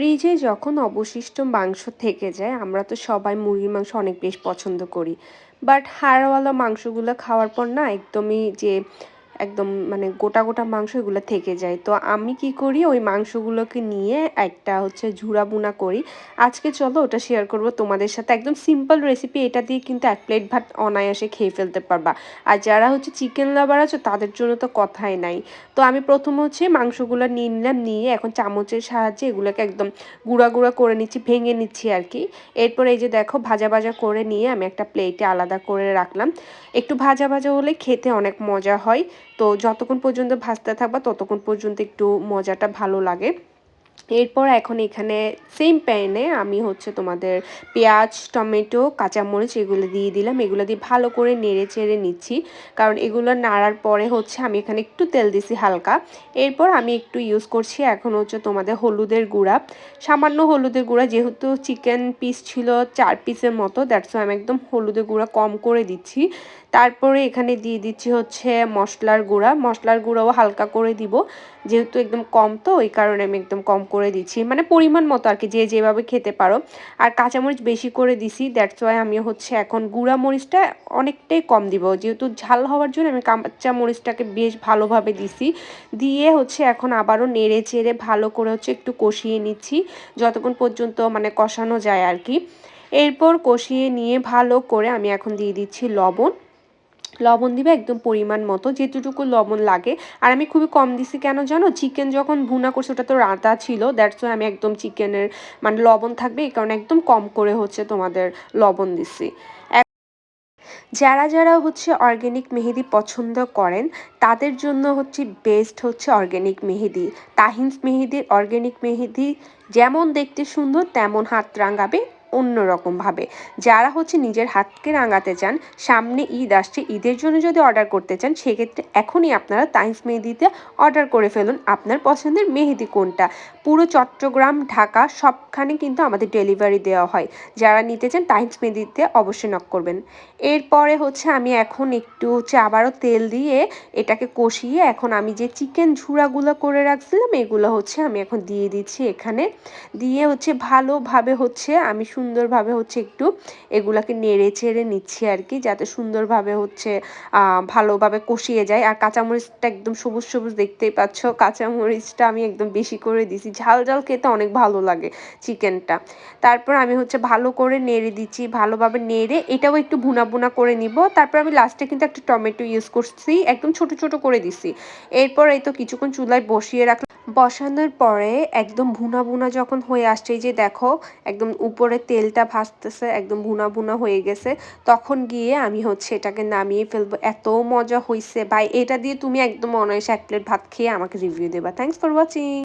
ফ্রিজে যখন অবশিষ্ট মাংস থেকে যায়, আমরা তো সবাই মুরগির মাংস অনেক বেশ পছন্দ করি। বাট হাড়ওয়ালা মাংসগুলো খাওয়ার পর না, একদমই যে একদম মানে গোটা গোটা মাংস এগুলো থেকে যায়। তো আমি কি করি, ওই মাংসগুলোকে নিয়ে একটা হচ্ছে ঝুড়া বুনা করি। আজকে চলো ওটা শেয়ার করব তোমাদের সাথে। একদম সিম্পল রেসিপি এটা দিয়ে কিন্তু এক প্লেট ভাত অনায়াসে খেয়ে ফেলতে পারবা। আর যারা হচ্ছে চিকেন লাভার আছো, তাদের জন্য তো কথাই নাই। তো আমি প্রথম হচ্ছে মাংসগুলো নিয়ে নিলাম, নিয়ে এখন চামচের সাহায্যে এগুলোকে একদম গুঁড়া গুঁড়া করে নিচ্ছি, ভেঙে নিচ্ছি আর কি। এরপর এই যে দেখো, ভাজা ভাজা করে নিয়ে আমি একটা প্লেটে আলাদা করে রাখলাম। একটু ভাজা ভাজা হলে খেতে অনেক মজা হয়। তো যতক্ষণ পর্যন্ত ভাজতে থাকবা, ততক্ষণ পর্যন্ত একটু মজাটা ভালো লাগে। এরপর এখন এখানে সেম প্যানে আমি হচ্ছে তোমাদের পেঁয়াজ, টমেটো, কাঁচামরিচ এগুলো দিয়ে দিলাম। এগুলো দিয়ে ভালো করে নেড়ে চেড়ে নিচ্ছি। কারণ এগুলো নাড়ার পরে হচ্ছে আমি এখানে একটু তেল দিছি হালকা। এরপর আমি একটু ইউজ করছি এখন হচ্ছে তোমাদের হলুদের গুঁড়া। সামান্য হলুদের গুঁড়া, যেহেতু চিকেন পিস ছিল চার পিসের মতো দ্যাটস আমি একদম হলুদের গুঁড়া কম করে দিচ্ছি। তারপরে এখানে দিয়ে দিচ্ছি হচ্ছে মশলার গুঁড়া। মশলার গুঁড়াও হালকা করে দিব। যেহেতু একদম কম, তো ওই কারণে আমি একদম কম করে দিচ্ছি। মানে পরিমাণ মতো আর কি, যে যেভাবে খেতে পারো। আর কাঁচামরিচ বেশি করে দিছি দ্যাটস ওয়াই আমি হচ্ছে এখন গুঁড়া মরিচটা অনেকটাই কম দিব। যেহেতু ঝাল হওয়ার জন্য আমি কাঁচা মরিচটাকে বেশ ভালোভাবে দিছি। দিয়ে হচ্ছে এখন আবারও নেড়ে চেড়ে ভালো করে হচ্ছে একটু কষিয়ে নিচ্ছি, যতক্ষণ পর্যন্ত মানে কষানো যায় আর কি। এরপর কষিয়ে নিয়ে ভালো করে আমি এখন দিয়ে দিচ্ছি লবণ। লবণ দিবে একদম পরিমাণ মতো, যেটুকু লবণ লাগে। আর আমি খুবই কম দিছি কেন জানো? চিকেন যখন ভুনা করছি, ওটা তো রাঁধা ছিল দ্যাটস আমি একদম চিকেনের মানে লবণ থাকবে, এই কারণে একদম কম করে হচ্ছে তোমাদের লবণ দিছি। যারা যারা হচ্ছে অর্গ্যানিক মেহেদি পছন্দ করেন, তাদের জন্য হচ্ছে বেস্ট হচ্ছে অর্গ্যানিক মেহেদি। তাহিন্স মেহেদির অর্গ্যানিক মেহেদি যেমন দেখতে সুন্দর, তেমন হাত রাঙাবে। অন্যরকমভাবে। যারা হচ্ছে নিজের হাতকে রাঙাতে চান, সামনে ঈদ আসছে, ঈদের জন্য যদি অর্ডার করতে চান, সেক্ষেত্রে এখনই আপনারা তাইন্স মেহেদিতে অর্ডার করে ফেলুন আপনার পছন্দের মেহেদি কোনটা। পুরো চট্টগ্রাম, ঢাকা সবখানে কিন্তু আমাদের ডেলিভারি দেওয়া হয়। যারা নিতে চান তাইন্স মেহেদিতে অবশ্যই নক করবেন। এরপরে হচ্ছে আমি এখন একটু হচ্ছে আবারও তেল দিয়ে এটাকে কষিয়ে এখন আমি যে চিকেন ঝুড়াগুলো করে রাখছিলাম, এগুলো হচ্ছে আমি এখন দিয়ে দিচ্ছি এখানে। দিয়ে হচ্ছে ভালোভাবে হচ্ছে আমি সুন্দরভাবে হচ্ছে একটু এগুলাকে নেড়ে চেড়ে নিচ্ছি আর কি, যাতে সুন্দরভাবে হচ্ছে ভালোভাবে কষিয়ে যায়। আর কাঁচামরিচটা একদম সবুজ সবুজ দেখতেই পাচ্ছ, কাঁচামরিচটা আমি একদম বেশি করে দিছি। ঝাল ঝাল খেতে অনেক ভালো লাগে চিকেনটা। তারপর আমি হচ্ছে ভালো করে নেড়ে দিচ্ছি, ভালোভাবে নেড়ে এটাও একটু ভুনা ভুনা করে নিব। তারপর আমি লাস্টে কিন্তু একটা টমেটো ইউজ করছি, একদম ছোট ছোট করে দিছি। এরপর এই তো কিছুক্ষণ চুলায় বসিয়ে রাখলাম। বসানোর পরে একদম ভুনা ভুনা যখন হয়ে আসছে যে দেখো, একদম উপরে তেলটা ভাসতেছে, একদম ভুনা ভুনা হয়ে গেছে, তখন গিয়ে আমি হচ্ছে এটাকে নামিয়ে ফেলব। এত মজা হয়েছে ভাই, এটা দিয়ে তুমি একদম অনায়াসে এক প্লেট ভাত খেয়ে আমাকে রিভিউ দেবা। Thanks for watching